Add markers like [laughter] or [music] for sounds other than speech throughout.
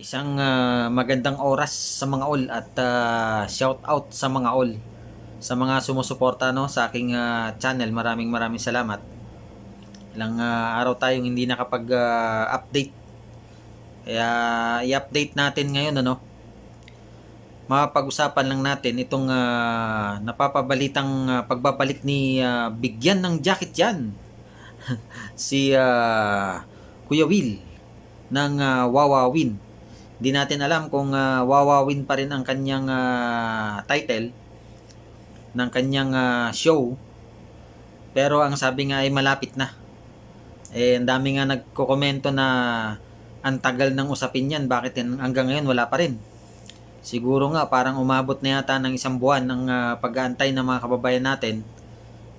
Isang ah, magandang oras sa mga all at ah, shout out sa mga all sa mga sumusuporta no sa aking ah, channel. Maraming maraming salamat. Ilang ah, araw tayong hindi nakapag-update. Kaya i-update natin ngayon ano. Mapag-usapan lang natin itong ah, napapabalitang ah, pagbabalik ni ah, Bigyan ng Jacket yan. [laughs] si ah, Kuya Will ng ah, Wawa Hindi natin alam kung uh, wawawin pa rin ang kanyang ah, title ng kanyang ah, show. Pero ang sabi nga ay malapit na. Eh, ang dami nga nagkokomento na ang tagal ng usapin yan. Bakit hanggang ngayon wala pa rin? Siguro nga parang umabot na yata ng isang buwan ng ah, pag-aantay ng mga kababayan natin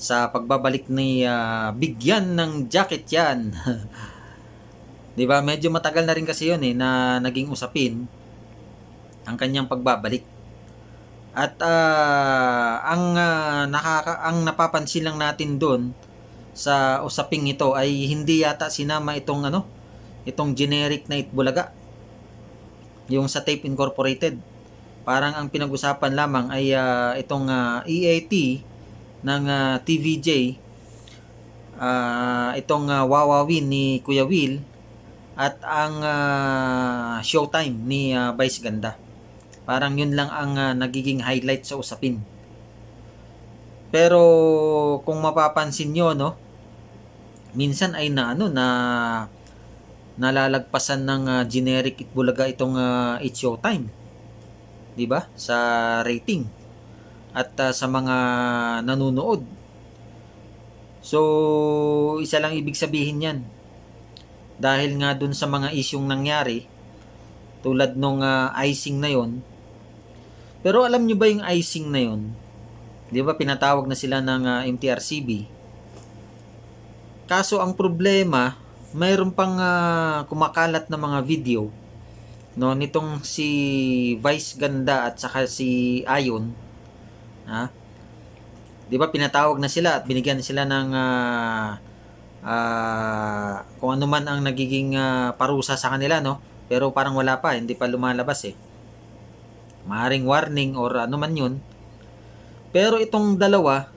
sa pagbabalik ni ah, Bigyan ng Jacket yan. [laughs] 'Di ba? Medyo matagal na rin kasi 'yun eh na naging usapin ang kanyang pagbabalik. At ah, ang ah, nakaka ang napapansin lang natin doon sa usaping ito ay hindi yata sinama itong ano, itong generic na Itbulaga. Yung sa Tape Incorporated. Parang ang pinag-usapan lamang ay ah, itong ah, EAT ng ah, TVJ ah, itong uh, Wawawin ni Kuya Will at ang ah, showtime ni ah, Vice Ganda. Parang yun lang ang ah, nagiging highlight sa usapin. Pero kung mapapansin nyo, no, minsan ay na ano na nalalagpasan ng ah, generic Itbulaga itong ah, It's Showtime. 'Di ba? Sa rating at ah, sa mga nanonood. So, isa lang ibig sabihin 'yan dahil nga dun sa mga isyong nangyari tulad nung ah, icing na yon pero alam nyo ba yung icing na yon di ba pinatawag na sila ng ah, MTRCB kaso ang problema mayroon pang ah, kumakalat na mga video no nitong si Vice Ganda at saka si Ayon ha di ba pinatawag na sila at binigyan sila ng ah, ah, kung ano man ang nagiging ah, parusa sa kanila, no? Pero parang wala pa, hindi pa lumalabas eh. Maaring warning or ano man yun. Pero itong dalawa,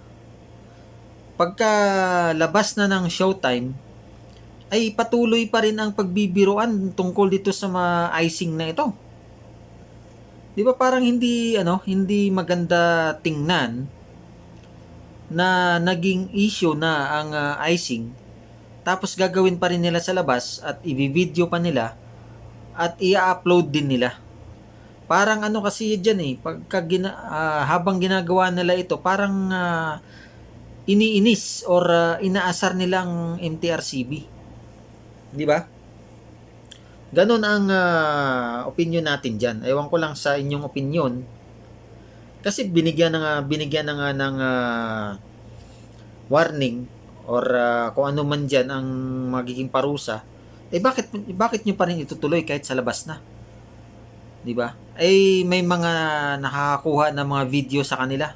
pagka labas na ng showtime, ay patuloy pa rin ang pagbibiruan tungkol dito sa mga icing na ito. Di ba parang hindi ano, hindi maganda tingnan na naging issue na ang ah, icing tapos gagawin pa rin nila sa labas at i-video pa nila at i-upload din nila. Parang ano kasi diyan eh, pagka gina, ah, habang ginagawa nila ito, parang ah, iniinis or ah, inaasar nilang MTRCB. Di ba? Ganon ang ah, opinion natin diyan. Ewan ko lang sa inyong opinion. Kasi binigyan na nga, binigyan na nga ng ah, warning or ah, kung ano man diyan ang magiging parusa, eh bakit bakit niyo pa rin itutuloy kahit sa labas na? 'Di ba? Eh may mga nakakakuha ng mga video sa kanila.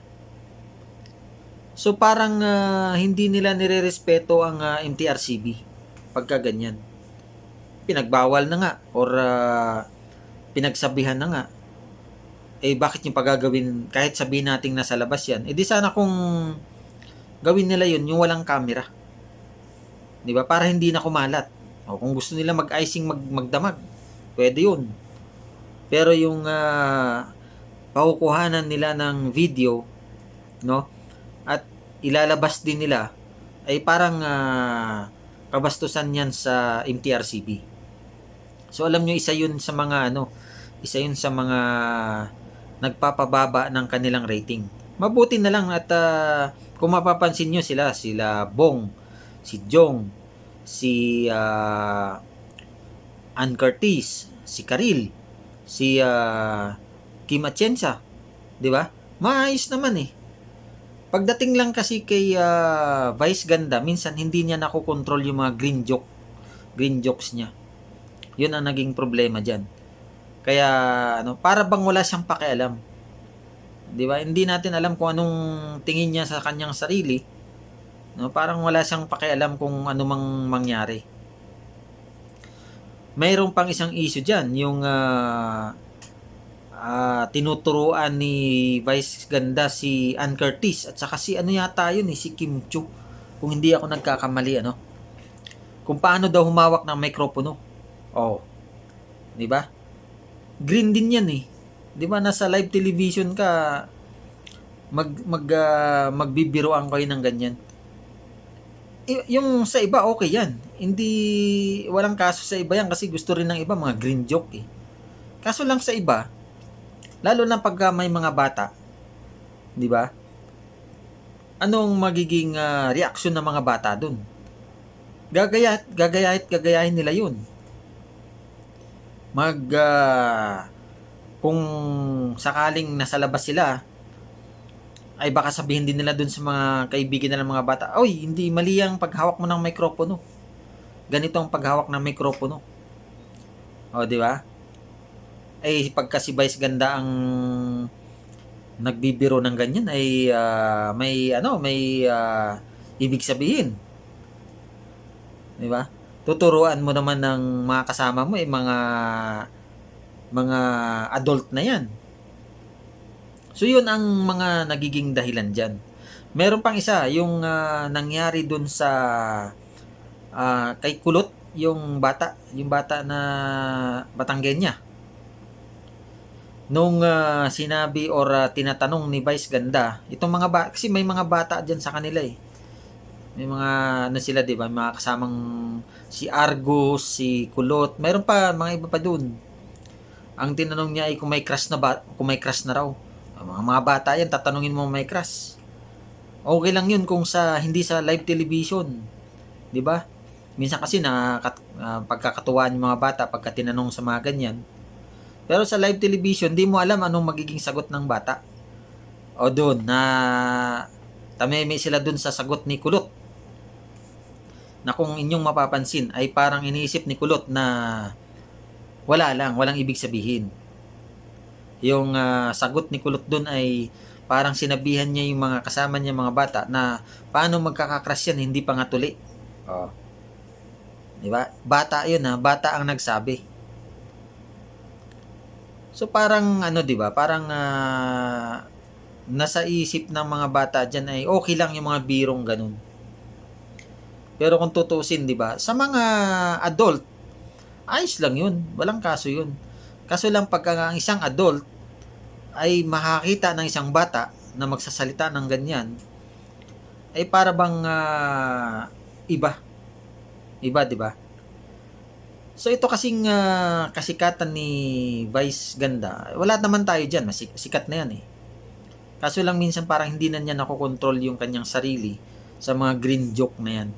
So parang ah, hindi nila nirerespeto ang ah, MTRCB pagka ganyan. Pinagbawal na nga or ah, pinagsabihan na nga. Eh bakit yung pagagawin kahit sabihin nating nasa labas yan? Eh di sana kung gawin nila yun yung walang camera. 'Di ba? Para hindi na kumalat. O kung gusto nila mag-icing mag magdamag, pwede 'yun. Pero yung uh, pakukuhanan nila ng video, no? At ilalabas din nila ay parang uh, kabastusan 'yan sa MTRCB. So alam nyo isa 'yun sa mga ano, isa 'yun sa mga nagpapababa ng kanilang rating. Mabuti na lang at uh, kung mapapansin nyo sila, sila Bong, si Jong, si uh, Ann Curtis, si Karil, si uh, Kim Atienza, di ba? Maayos naman eh. Pagdating lang kasi kay uh, Vice Ganda, minsan hindi niya nakokontrol yung mga green joke, green jokes niya. Yun ang naging problema diyan. Kaya ano, para bang wala siyang pakialam 'Di ba? Hindi natin alam kung anong tingin niya sa kanyang sarili. No, parang wala siyang pakialam kung ano mang mangyari. mayroon pang isang issue dyan, yung ah, ah, tinuturuan ni Vice Ganda si Ann Curtis at saka si ano yata yun eh, si Kim Chu. Kung hindi ako nagkakamali, ano? Kung paano daw humawak ng mikropono. Oh. 'Di ba? Green din 'yan eh. 'Di ba nasa live television ka mag mag ah, magbibiroan kayo ng ganyan. Y- yung sa iba okay 'yan. Hindi walang kaso sa iba 'yan kasi gusto rin ng iba mga green joke eh. Kaso lang sa iba, lalo na pag ah, may mga bata, 'di ba? Anong magiging ah, reaksyon ng mga bata doon? Gagaya gagayahit gagayahin nila 'yun. Mag ah, kung sakaling nasa labas sila, ay baka sabihin din nila dun sa mga kaibigan nila mga bata, Oy, hindi mali ang paghawak mo ng mikropono. Ganito ang paghawak ng mikropono. O, di ba? Ay, pagka si Vice Ganda ang nagbibiro ng ganyan, ay ah, may, ano, may ah, ibig sabihin. Di ba? Tuturuan mo naman ng mga kasama mo, eh, mga mga adult na yan. So yun ang mga nagiging dahilan dyan. Meron pang isa, yung ah, nangyari dun sa ah, kay Kulot, yung bata, yung bata na Batanggenya. Nung ah, sinabi or ah, tinatanong ni Vice Ganda, itong mga bata, kasi may mga bata dyan sa kanila eh. May mga ano sila, di ba? Mga kasamang si Argus, si Kulot, mayroon pa mga iba pa dun. Ang tinanong niya ay kung may crush na ba, kung may crush na raw. Mga, mga bata yan, tatanungin mo may crush. Okay lang yun kung sa hindi sa live television. 'Di ba? Minsan kasi na uh, pagkakatuwaan yung mga bata pagka tinanong sa mga ganyan. Pero sa live television, di mo alam anong magiging sagot ng bata. O doon na tameme sila doon sa sagot ni Kulot. Na kung inyong mapapansin ay parang iniisip ni Kulot na wala lang, walang ibig sabihin. Yung ah, sagot ni Kulot doon ay parang sinabihan niya yung mga kasama niya mga bata na paano magkakakras yan, hindi pa nga tuli. Oh. Di ba? Bata yun ha, bata ang nagsabi. So parang ano 'di ba? Parang ah, nasa isip ng mga bata diyan ay okay lang yung mga birong ganun. Pero kung tutusin, 'di ba? Sa mga adult, ayos lang 'yun. Walang kaso 'yun. Kaso lang pagka ang isang adult ay makakita ng isang bata na magsasalita ng ganyan, ay para bang ah, iba. Iba, 'di ba? So ito kasing ah, kasikatan ni Vice Ganda, wala naman tayo diyan, Masik- sikat na 'yan eh. Kaso lang minsan parang hindi na niya nakokontrol yung kanyang sarili sa mga green joke na 'yan.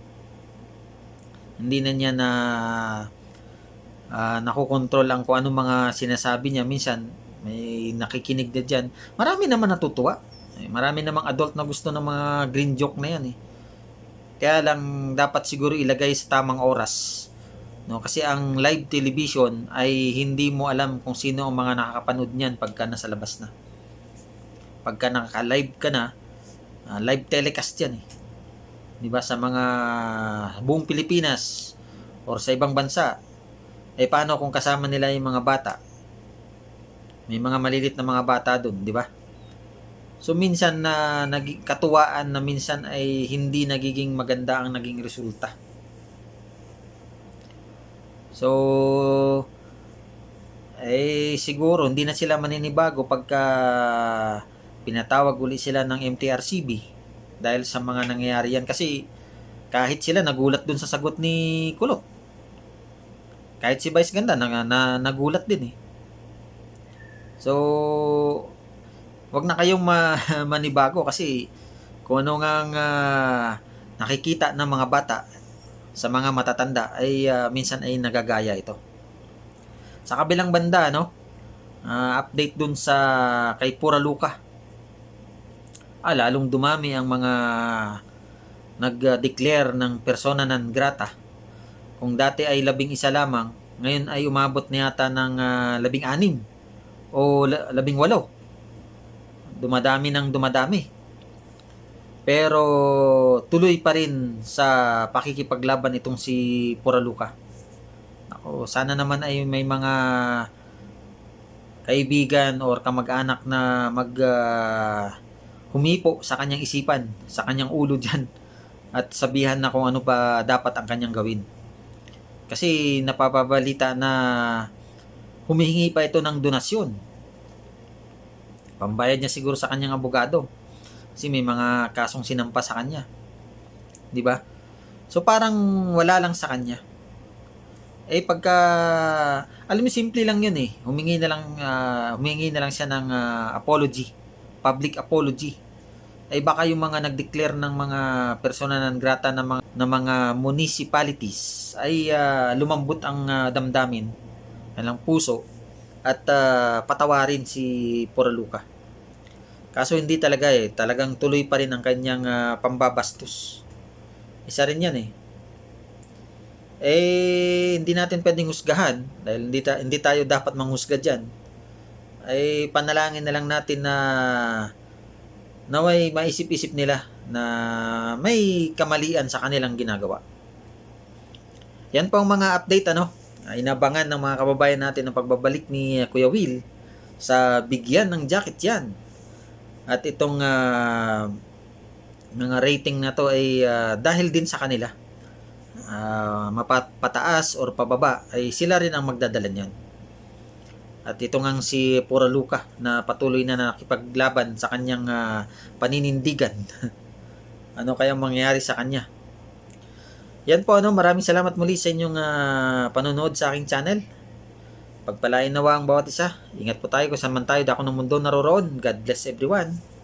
Hindi na niya na ah, nakokontrol ang kung ano mga sinasabi niya. Minsan may nakikinig na diyan. Marami naman natutuwa. Eh, Marami namang adult na gusto ng mga green joke na 'yan eh. Kaya lang dapat siguro ilagay sa tamang oras. No, kasi ang live television ay hindi mo alam kung sino ang mga nakakapanood niyan pagka nasa labas na. Pagka naka-live ka na, ah, live telecast 'yan eh. 'Di ba sa mga buong Pilipinas or sa ibang bansa. Eh paano kung kasama nila yung mga bata? May mga malilit na mga bata doon, 'di ba? So minsan na naging katuwaan na minsan ay hindi nagiging maganda ang naging resulta. So, eh siguro hindi na sila maninibago pagka pinatawag uli sila ng MTRCB dahil sa mga nangyayari yan. Kasi kahit sila nagulat dun sa sagot ni Kulot. Kahit si Vice Ganda na, na, nagulat din eh. So, wag na kayong ma, [laughs] manibago kasi kung ano nga ah, nakikita ng mga bata sa mga matatanda ay ah, minsan ay nagagaya ito. Sa kabilang banda, no? ah, update dun sa kay Pura Luka. Ah, lalong dumami ang mga nag-declare ng persona non grata. Kung dati ay labing isa lamang, ngayon ay umabot na yata ng ah, labing anim o la- labing walo. Dumadami ng dumadami. Pero tuloy pa rin sa pakikipaglaban itong si Puraluka. Nako, O sana naman ay may mga kaibigan or kamag-anak na mag ah, humipo sa kanyang isipan, sa kanyang ulo dyan at sabihan na kung ano pa dapat ang kanyang gawin. Kasi napapabalita na humihingi pa ito ng donasyon. Pambayad niya siguro sa kanyang abogado. Kasi may mga kasong sinampa sa kanya. 'Di ba? So parang wala lang sa kanya. Eh pagka alam mo simple lang 'yun eh. Humingi na lang ah, humingi na lang siya ng ah, apology, public apology. Eh baka yung mga nag-declare ng mga persona non grata ng mga ng mga municipalities ay ah, lumambot ang ah, damdamin, ang puso at ah, patawarin si Poraluca. Kaso hindi talaga eh, talagang tuloy pa rin ang kanyang ah, pambabastos. Isa rin 'yan eh eh hindi natin pwedeng husgahan dahil hindi, ta- hindi tayo dapat manghusga dyan ay panalangin na lang natin na naway maisip-isip nila na may kamalian sa kanilang ginagawa. Yan po ang mga update ano? Ah, inabangan ng mga kababayan natin ang pagbabalik ni Kuya Will sa bigyan ng jacket yan. At itong ah, mga rating na to ay ah, dahil din sa kanila. Ah, mapataas or pababa ay sila rin ang magdadala niyan. At ito ngang si Pura Luca na patuloy na nakipaglaban sa kanyang ah, paninindigan. [laughs] ano kaya mangyayari sa kanya? Yan po ano, maraming salamat muli sa inyong ah, panonood sa aking channel. Pagpalain nawa ang bawat isa. Ingat po tayo kung saan man tayo dako ng mundo naroroon. God bless everyone.